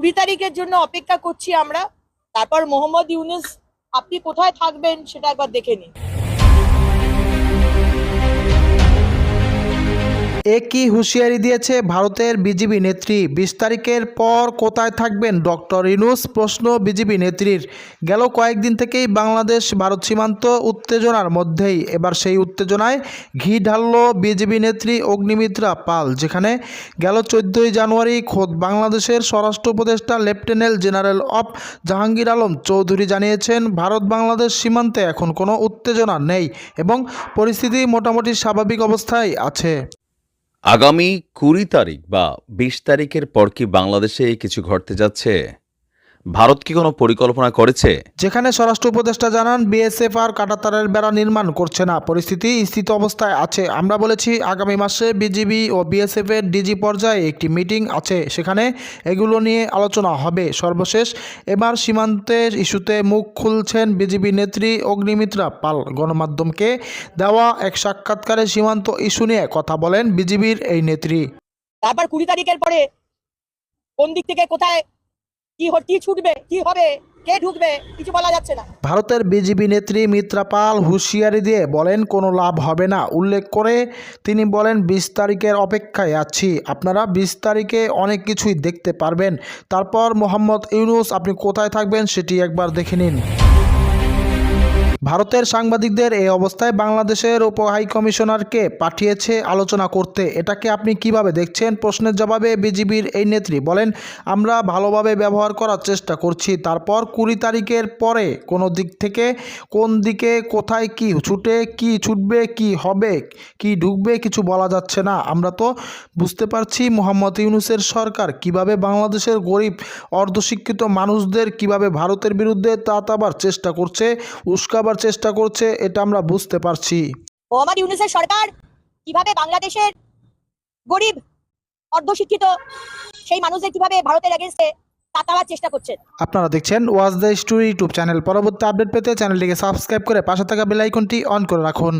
কুড়ি তারিখের জন্য অপেক্ষা করছি আমরা। তারপর মোহাম্মদ ইউনুস, আপনি কোথায় থাকবেন সেটা একবার দেখে নিন। একই হুঁশিয়ারি দিয়েছে ভারতের বিজেপি নেত্রী? বিশ তারিখের পর কোথায় থাকবেন ডক্টর ইনুস? প্রশ্ন বিজেপি নেত্রীর। গেল কয়েকদিন থেকেই বাংলাদেশ, ভারত সীমান্ত উত্তেজনার মধ্যেই। এবার সেই উত্তেজনায় ঘি ঢালল বিজেপি নেত্রী অগ্নিমিত্রা পাল, যেখানে গেল চোদ্দোই জানুয়ারি খোদ বাংলাদেশের স্বরাষ্ট্র উপদেষ্টা, লেফটেন্যান্ট জেনারেল অফ জাহাঙ্গীর আলম চৌধুরী জানিয়েছেন, ভারত বাংলাদেশ সীমান্তে এখন কোনো উত্তেজনা নেই এবং পরিস্থিতি মোটামুটি স্বাভাবিক অবস্থায় আছে। আগামী কুড়ি তারিখ বা বিশ তারিখের পর কি বাংলাদেশে কিছু ঘটতে যাচ্ছে? ভারত কি কোনো পরিকল্পনা করেছে? যেখানে স্বরাষ্ট্র উপদেষ্টা জানান বিএসএফ আর কাটাতারের বেড়া নির্মাণ করছে না। পরিস্থিতি স্থিত অবস্থায় আছে। আমরা বলেছি আগামী মাসে বিজিবি ও বিএসএফ এর ডিজি পর্যায়ে একটি মিটিং আছে। সেখানে এগুলো নিয়ে আলোচনা হবে। সর্বশেষ এবার সীমান্তের ইস্যুতে মুখ খুলছেন বিজিবি নেত্রী অগ্নিমিত্রা পাল। গণমাধ্যমকে দেওয়া এক সাক্ষাৎকারে সীমান্ত ইস্যু নিয়ে কথা বলেন বিজিবির এই নেত্রী। তারপর কুড়ি তারিখের পরে কোন দিক থেকে কোথায় কি কি ছুটবে? কি হবে? কে ঢুকবে? কিছু বলা যাচ্ছে না। ভারতের বিজেপি নেত্রী মিত্রা পাল হুঁশিয়ারি দিয়ে বলেন, কোনো লাভ হবে না। উল্লেখ করে তিনি বলেন, বিশ তারিখের অপেক্ষায় আছি। আপনারা বিশ তারিখে অনেক কিছুই দেখতে পারবেন। তারপর মোহাম্মদ ইউনুস, আপনি কোথায় থাকবেন সেটি একবার দেখে নিন। ভারতের সাংবাদিকদের এই অবস্থায় বাংলাদেশের উপ হাই কমিশনারকে পাঠিয়েছে আলোচনা করতে। এটাকে আপনি কীভাবে দেখছেন? প্রশ্নের জবাবে বিজিবির এই নেত্রী বলেন, আমরা ভালোভাবে ব্যবহার করার চেষ্টা করছি। তারপর কুড়ি তারিখের পরে কোনো দিক থেকে কোন দিকে, কোথায় কি ছুটে, কি ছুটবে, কি হবে, কি ঢুকবে কিছু বলা যাচ্ছে না। আমরা তো বুঝতে পারছি মোহাম্মদ ইউনুসের সরকার কীভাবে বাংলাদেশের গরিব, অর্ধশিক্ষিত মানুষদের কীভাবে ভারতের বিরুদ্ধে তাতাবার চেষ্টা করছে, উস্কাবার চেষ্টা করছে এটা আমরা বুঝতে পারছি। মোহাম্মদ ইউনুসের সরকার কীভাবে বাংলাদেশের গরিব অর্ধশিক্ষিত সেই মানুষদের কীভাবে ভারতের এগেনস্টে তাতাবার চেষ্টা করছেন আপনারা দেখছেন ওয়াজ দ্য স্টোরি ইউটিউব চ্যানেল। পরবর্তী আপডেট পেতে চ্যানেলটিকে সাবস্ক্রাইব করে পাশে থাকা বেল আইকনটি অন করে রাখুন।